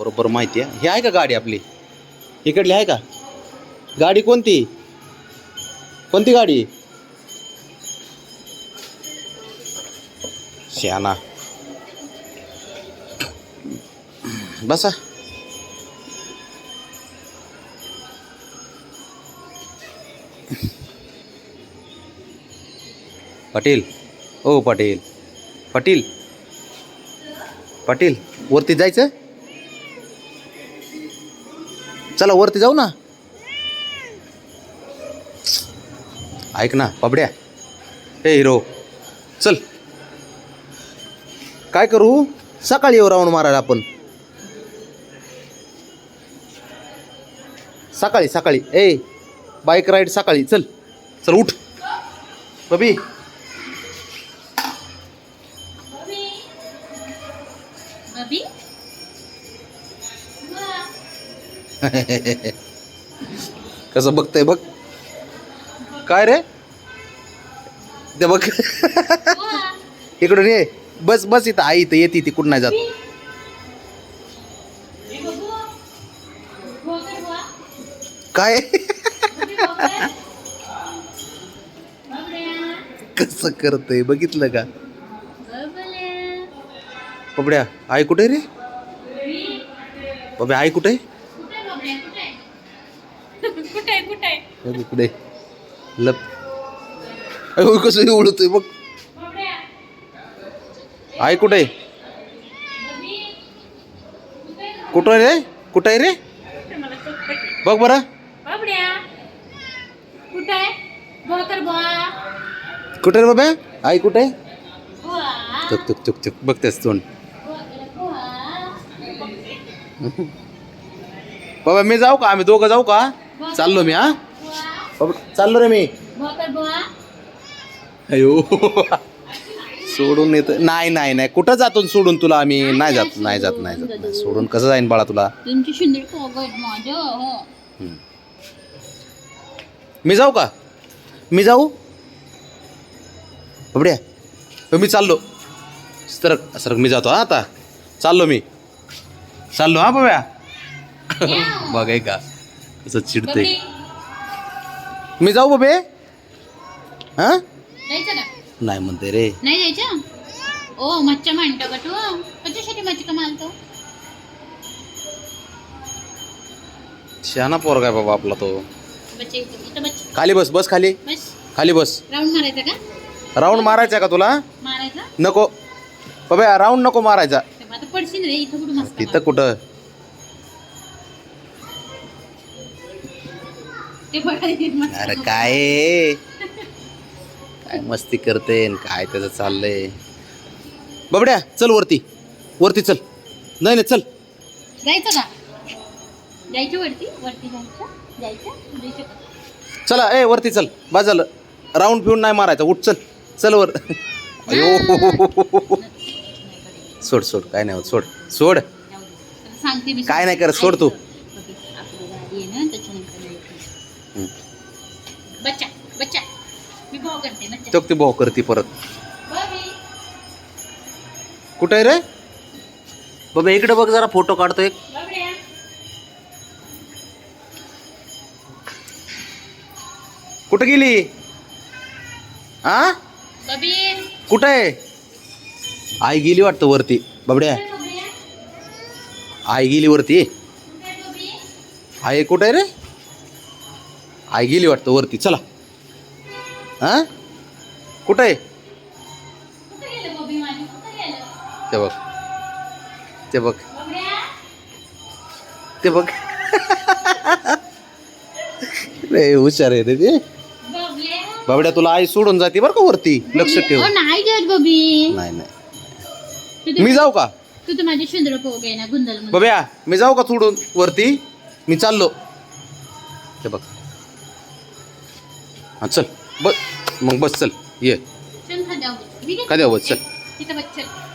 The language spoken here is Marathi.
बरोबर माहिती आहे. हे आहे का गाडी आपली? इकडली आहे का? गाडी कोणती? कोणती गाडी? श्याना. बसा. पाटील. ओ पाटील. पाटील. पाटील वरती जायचं? चला वरती जाऊ ना. ऐक ना पबड्या. हे हिरो चल. काय करू? सकाळी येऊ राऊंड मारायला आपण. सकाळी सकाळी. ए बाईक राईड सकाळी. चल चल उठ. बबी. कसं बघतंय बघ. काय रे? ते बघ. इकडून ये. बस बस इथं. आई इथं येते ती कुठं नाही जात. काय? कसं करतय? बघितलं का? पबड्या आई कुठे रे? पबड्या आई कुठे कुठे कुठे लप अहो, कसं उडतोय बघ आहे कुठे कुठं रे कुठं आहे रे बघ बरं कुठे आहे रे बाबा आई कुठे चुक चुक चुक चुक बघतेस तोंड बाबा मी जाऊ का आम्ही दोघं जाऊ का चाललो मी हा चाललो रे मी. अयो. सोडून येत नाही नाही नाही. कुठं जातो सोडून तुला आम्ही? नाही जात नाही जात नाही जात नाही. सोडून कसं जाईन बाळा तुला? तुमची सुंदर पोग आहेत माझं हो. मी जाऊ का? मी जाऊ? बबड्या मी चाललो. सरक सरक मी जातो हा आता. चाललो मी. चाललो हा बब्या. बघाय का कसं चिडते बबडी. मी जाऊ बबे हा? जायचं का नाही म्हणते रे. नाही जायचं? ओ मच्छा म्हणतो का तू? कशासाठी मच्छा मारतो? शहाणा पोरगा आहे बाबा आपला तो. बच्चे इथं इथं बच्चे. खाली बस बस खाली. बस. खाली बस. राऊंड मारायचा का? राऊंड मारायचा का तुला? मारायचा? नको. बाबा राऊंड नको मारायचा. आता पडशील रे इथं कुठं मस्त तिथं कुठं? अरे काय? काय मस्ती करते न काय त्याचं चाललंय? बबड्या चल वरती. वरती चल. नाही नाही चल. जायचं का? जायचं वरती? वरती जायचं? जायचं? जायचं का? चला ए वरती चल. बा झालं. राऊंड पिऊन नाही मारायचा. उठ चल. चल वर. अयो. सोड सोड. काय नाही होत. सोड. सोड. जाऊ दे. त्याला सांगते मी काय नाही करत, सोड तू. बच्चा तो भाऊ करती परत. कुठं आहे रे? बाबा इकडे बघ जरा फोटो काढतो एक. कुठं गेली? हा कुठं आहे? आई गेली वाटतं वरती. बाबड्या? आई गेली वरती? आई कुठं आहे रे? आई गेली वाटतं वरती. चला. हा? कुठं आहे? ते बघ. ते बघ? ते बघ. रे हुशार आहे रे ते? बाबड्या तुला आई सोडून जाते बरं का वरती? लक्ष ठेव. ओ, नाही जात बबी. नाही नाही. मी जाऊ का? तू तर माझी सुंदर पोग आहे ना गुंदल बाब्या मी जाऊ का सोडून वरती? मी चाललो. ते बघ. हा चल. बस. मग बस चल ये. तिथं बस चल.